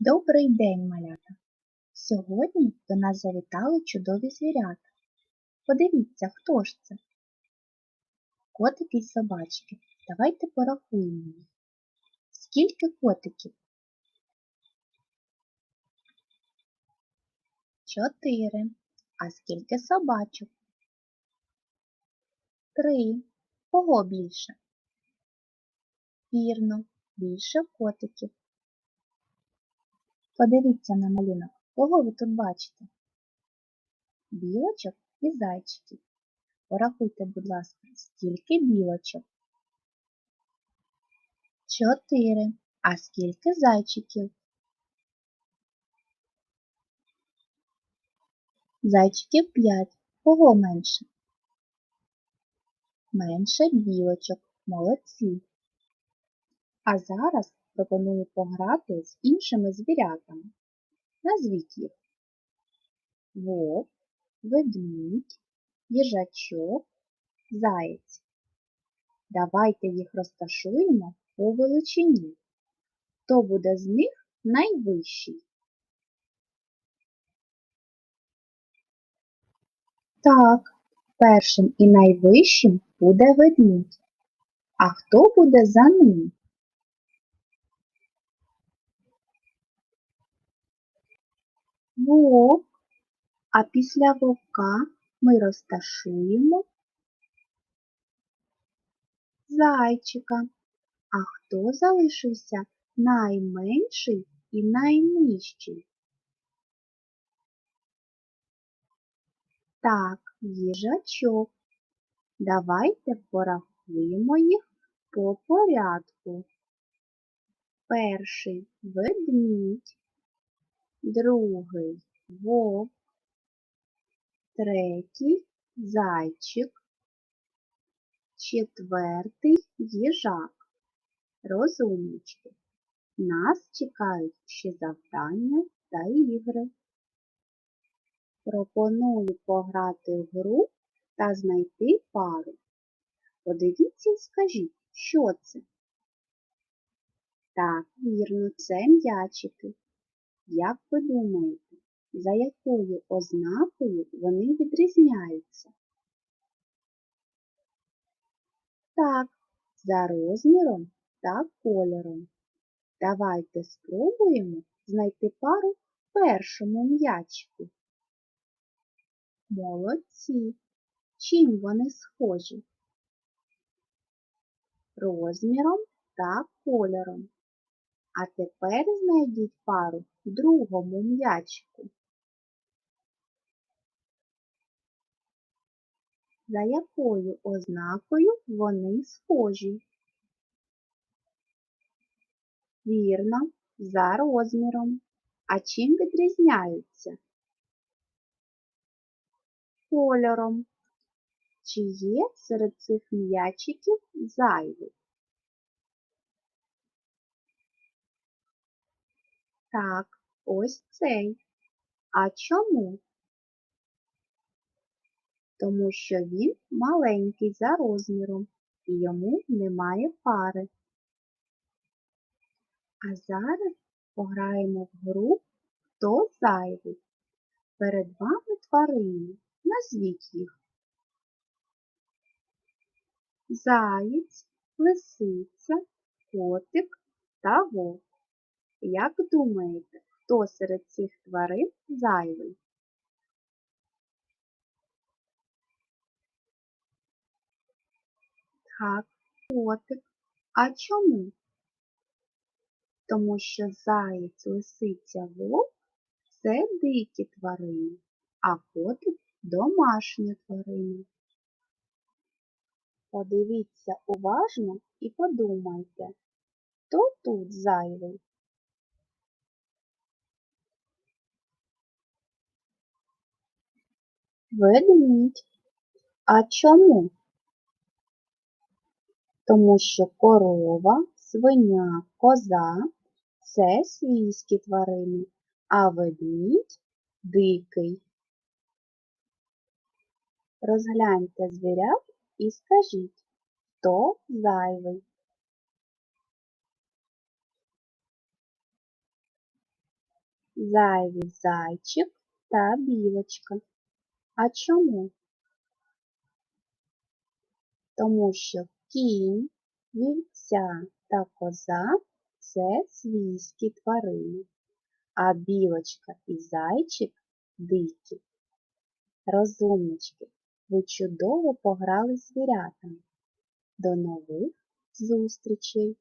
Добрий день, малята! Сьогодні до нас завітали чудові звірята. Подивіться, хто ж це? Котики й собачки. Давайте порахуємо. Скільки котиків? Чотири. А скільки собачок? Три. Кого більше? Вірно, більше котиків. Подивіться на малюнок. Кого ви тут бачите? Білочок і зайчиків. Порахуйте, будь ласка, скільки білочок? Чотири. А скільки зайчиків? Зайчиків п'ять. Кого менше? Менше білочок. Молодці. А зараз пропоную пограти з іншими звірятами. Назвіть їх. Вовк, ведмідь, їжачок, заєць. Давайте їх розташуємо по величині. Хто буде з них найвищий? Так, першим і найвищим буде ведмідь. А хто буде за ним? Вовк, а після вовка ми розташуємо зайчика. А хто залишився найменший і найнижчий? Так, їжачок. Давайте порахуємо їх по порядку. Перший ведмідь, другий вовк, третій зайчик, четвертий їжак. Розумнички. Нас чекають ще завдання та ігри. Пропоную пограти в гру та знайти пару. Подивіться і скажіть, що це? Так, вірно, це м'ячики. Як ви думаєте, за якою ознакою вони відрізняються? Так, за розміром та кольором. Давайте спробуємо знайти пару в першому м'ячику. Молодці! Чим вони схожі? Розміром та кольором. А тепер знайдіть пару другому м'ячику. За якою ознакою вони схожі? Вірно, за розміром. А чим відрізняються? Кольором. Чи є серед цих м'ячиків зайвий? Так, ось цей. А чому? Тому що він маленький за розміром і йому немає пари. А зараз пограємо в гру Хто зайвий. Перед вами тварини. Назвіть їх. Заєць, лисиця, котик та вовк. Як думаєте, хто серед цих тварин зайвий? Так, котик. А чому? Тому що заєць, лисиця, вовк це дикі тварини, а котик домашня тварина. Подивіться уважно і подумайте, хто тут зайвий? Ведмідь. А чому? Тому що корова, свиня, коза це свійські тварини, а ведмідь дикий. Розгляньте звірят і скажіть, хто зайвий. зайвий зайчик та білочка. А чому? Тому що кінь, вівця та коза це свійські тварини, а білочка і зайчик дикі. Розумнички, ви чудово пограли звірятами. До нових зустрічей!